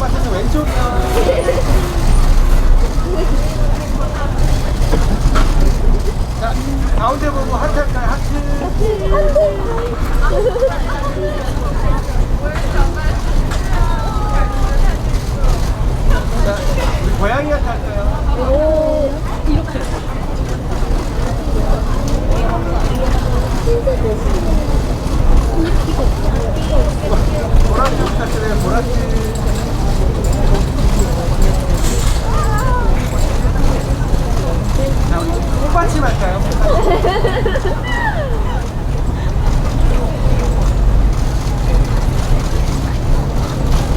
맞춰서 왼쪽이요. 자, 가운데 보고 하트 할까요? 하트. 자, 우리 고양이 하트 할까요? 오, 이렇게. 콩밭이 할까요?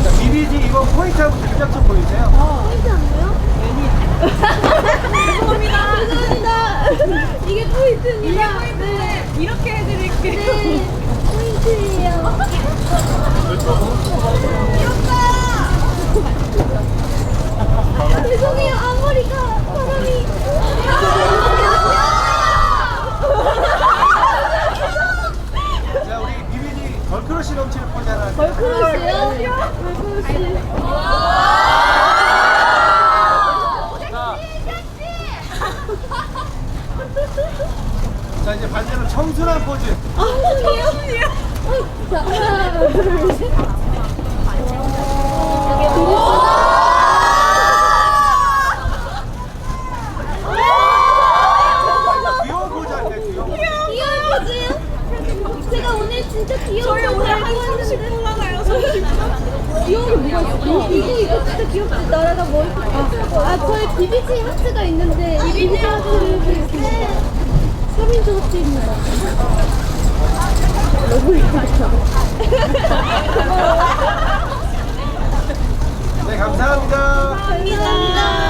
자, 미비지 이번 포인트하고 등장 좀 보여주세요. 어, 포인트 안 돼요? 죄송합니다. 죄송합니다. 이게 포인트입니다. 네. 이렇게 해드릴게요. 네. 포인트예요. 네. 걸크러쉬요? 걸크러쉬. 자, 자 이제 반대로 청순한 포즈 아, 죄송해요. 어, 자, 하나, 둘, 셋. 여기 드리스. 귀여운 포즈 할게요 귀여운 포즈 귀여운 포즈요? 제가 오늘 진짜 귀여운 저희 포즈 오늘 알고 한 왔는데 30분 나가요, 30분. 귀여운 게 뭐가 있어? 이거 이거 진짜 귀엽지? 나라가 머리 아, 아 저희 비비지 하트가 있는데 비비지 하트를 이렇게 3인조 하트입니다 너무 이쁘다. 네 감사합니다. 감사합니다